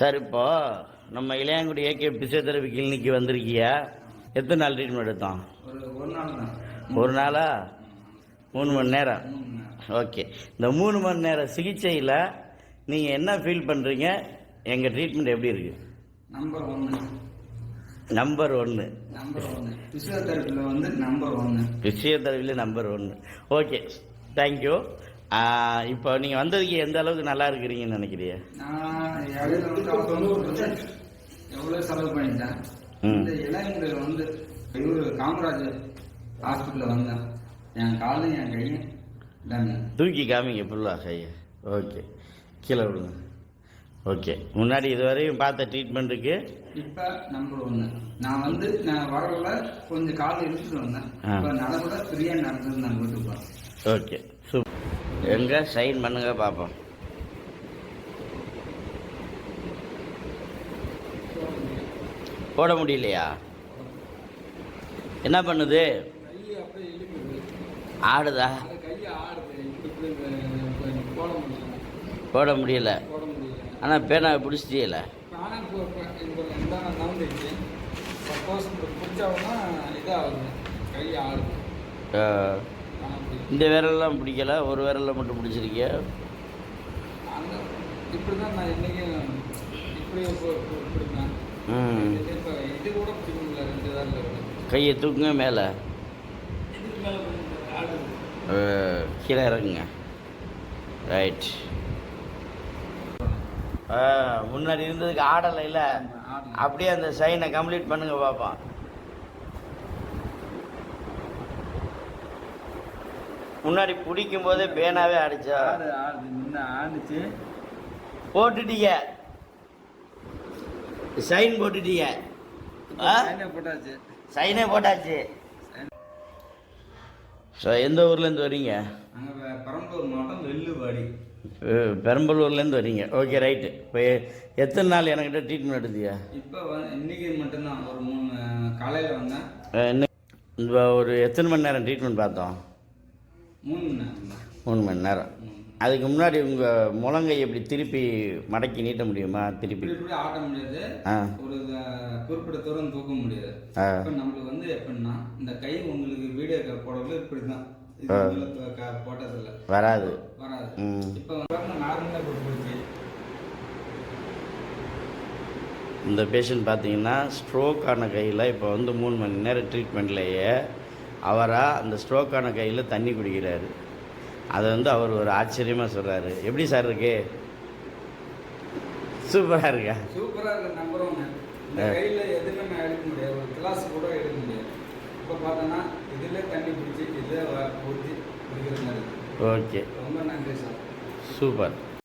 Sir இப்போ நம்ம Ilayangudi AK physiotherapy கிளினிக்கு வந்திருக்கியா? எத்தனை நாள் ட்ரீட்மெண்ட் எடுத்தோம்? ஒரு நாள் மூணு மணி நேரம். ஓகே. இந்த மூணு மணி நேரம் சிகிச்சையில் நீங்கள் என்ன ஃபீல் பண்ணுறீங்க எங்கள் ட்ரீட்மெண்ட் எப்படி இருக்குது நம்பர் ஒன்று நம்பர் ஒன்று பிசியோதெரப்பியில் வந்து நம்பர் ஒன்று பிசியோதெரபியில் நம்பர் ஒன்று ஓகே. தேங்க்யூ இப்போ நீங்கள் வந்ததுக்கு எந்த அளவுக்கு நல்லா இருக்கிறீங்கன்னு நினைக்கிறீங்க எவ்வளோ செலவு பண்ணிட்டேன் ம். இந்த இளைஞர்கள் வந்து இவரு காமராஜ் ஹாஸ்பிட்டலில் வந்தேன் என் காலும் என் கையும் டன் தூக்கி காமிங்க ஃபுல்லாக கையை. ஓகே. கீழே விடுங்க. ஓகே. முன்னாடி இதுவரையும் பார்த்த ட்ரீட்மெண்ட்டுக்கு இப்போ நம்பர் ஒன்று நான் வந்து நான் வரல கொஞ்சம் காலம் இழுத்துட்டு வந்தேன். இப்போ நடக்கூட ஃப்ரீயாக நடந்தது நான் வீட்டுக்கு ஓகே. எங்கே? சைன் பண்ணுங்க பார்ப்போம் போட முடியலையா? என்ன பண்ணுது? ஆடுதா? போட முடியல. ஆனால் பேனாவை பிடிச்சிட்டியல? இதாகுது கை ஆடுது இந்த விரலெல்லாம் பிடிக்கல ஒரு விரலில் மட்டும் பிடிச்சிருக்கிய? இப்படி தான் நான் இது கூட ரெண்டு கையை தூக்குங்க மேலே. கீழே இறங்குங்க. ரைட் முன்னாடி இருந்ததுக்கு ஆடலை இல்லை. அப்படியே அந்த சைனை கம்ப்ளீட் பண்ணுங்க பாப்போம் முன்னாடி பிடிக்கும் போதே பேனாவே அடிச்சா ஆடு ஆடுது முன்ன ஆடுச்சு. போட்டுட்டீங்க. சைன் போட்டுட்டீங்க. போட்டாச்சு. சைனே போட்டாச்சு. ஸோ எந்த ஊர்லேருந்து வரீங்க? பெரம்பலூர் மாவட்டம் வெள்ளுவாடி பெரம்பலூர்லேருந்து வரீங்க. Okay right. இப்போ எத்தனை நாள் என்கிட்ட ட்ரீட்மெண்ட் எடுத்தியா? இப்போ இன்னைக்கு மட்டும்தான். ஒரு மூணு காலையில் வந்தேன். இந்த ஒரு எத்தனை மணி நேரம் ட்ரீட்மெண்ட் பார்த்தோம்? மூணு மணி நேரம். அதுக்கு முன்னாடி உங்கள் முழங்கை எப்படி திருப்பி மடக்கி நீட்ட முடியுமா? திருப்பி. ஆட்ட முடியாது. ஒரு குறிப்பிட்ட தூரம் தூக்க முடியாது. நம்மளுக்கு வந்து எப்படின்னா இந்த கை உங்களுக்கு வீடியோ போடக்குள்ள இப்படி தான் போட்டதில்ல. வராது. வராது. இப்போ நார்மலாக போச்சு இந்த பேஷண்ட் பார்த்தீங்கன்னா ஸ்ட்ரோக் ஆன கையில் இப்போ வந்து மூணு மணி நேரம் ட்ரீட்மெண்ட்லேயே அவராக அந்த ஸ்ட்ரோக் ஆன கையில் தண்ணி குடிக்கிறாரு. அதை வந்து அவர் ஒரு ஆச்சரியமாக சொல்கிறாரு எப்படி சார் இருக்கு? சூப்பராக இருக்கா? சூப்பராக இருக்கு நம்பர் ஒன்று இந்த ஆ. கையில் எதுவுமே நான் எடுக்க முடியாது. ஒரு கிளாஸ் கூட எடுக்க முடியாது. இப்போ பார்த்தோன்னா இதில் தண்ணி பிடிச்சி இதில் ஊற்றி குடிக்கிற மாதிரி இருக்கு. ஓகே ரொம்ப நன்றி சார். சூப்பர்